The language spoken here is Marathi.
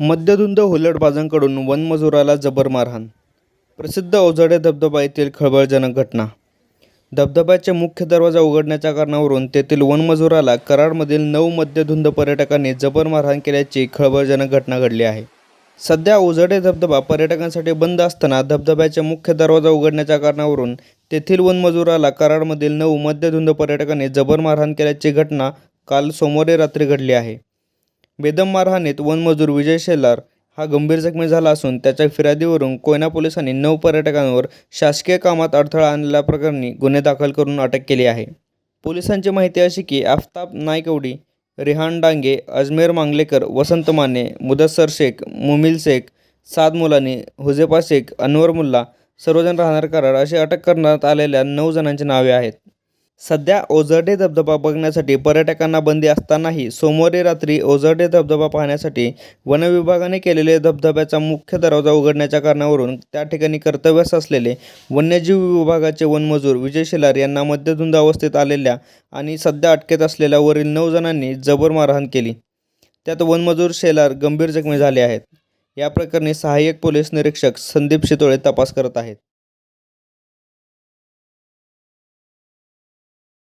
मद्यधुंद हुल्लडबाजांकडून वनमजुराला जबर मारहाण. प्रसिद्ध अवझडे धबधबा येथील खळबळजनक घटना. धबधब्याचे मुख्य दरवाजा उघडण्याच्या कारणावरून तेथील वनमजुराला कराडमधील नऊ मद्यधुंद पर्यटकांनी जबर मारहाण केल्याची खळबळजनक घटना घडली आहे. सध्या उजडे धबधबा पर्यटकांसाठी बंद असताना धबधब्याचे मुख्य दरवाजा उघडण्याच्या कारणावरून तेथील वनमजुराला कराडमधील नऊ मद्यधुंद पर्यटकांनी जबर मारहाण केल्याची घटना काल सोमवारी रात्री घडली आहे. बेदम मारहाणीत वनमजूर विजय शेलार हा गंभीर जखमी झाला असून त्याच्या फिर्यादीवरून कोयना पोलिसांनी नऊ पर्यटकांवर शासकीय कामात अडथळा आणल्या प्रकरणी गुन्हे दाखल करून अटक केली आहे. पोलिसांची माहिती अशी की आफताब नायकवडी रिहान डांगे अजमेर मांगलेकर वसंत माने मुदस्सर शेख मुमिल शेख साद मुलानी हुजेपा शेख अनवर मुल्ला सर्वजण राहणार करार अशी अटक करण्यात आलेल्या नऊ जणांची नावे आहेत. सध्या ओझरडे धबधबा बघण्यासाठी पर्यटकांना बंदी असतानाही सोमवारी रात्री ओझरडे धबधबा पाहण्यासाठी वनविभागाने केलेले धबधब्याचा मुख्य दरवाजा उघडण्याच्या कारणावरून त्या ठिकाणी कर्तव्यास असलेले वन्यजीव विभागाचे वनमजूर विजय शेलार यांना मद्यधुंद अवस्थेत आलेल्या आणि सध्या अटकेत असलेल्या वरील नऊ जणांनी जबर मारहाण केली. त्यात वनमजूर शेलार गंभीर जखमी झाले आहेत. या प्रकरणी सहाय्यक पोलीस निरीक्षक संदीप शितोळे तपास करत आहेत.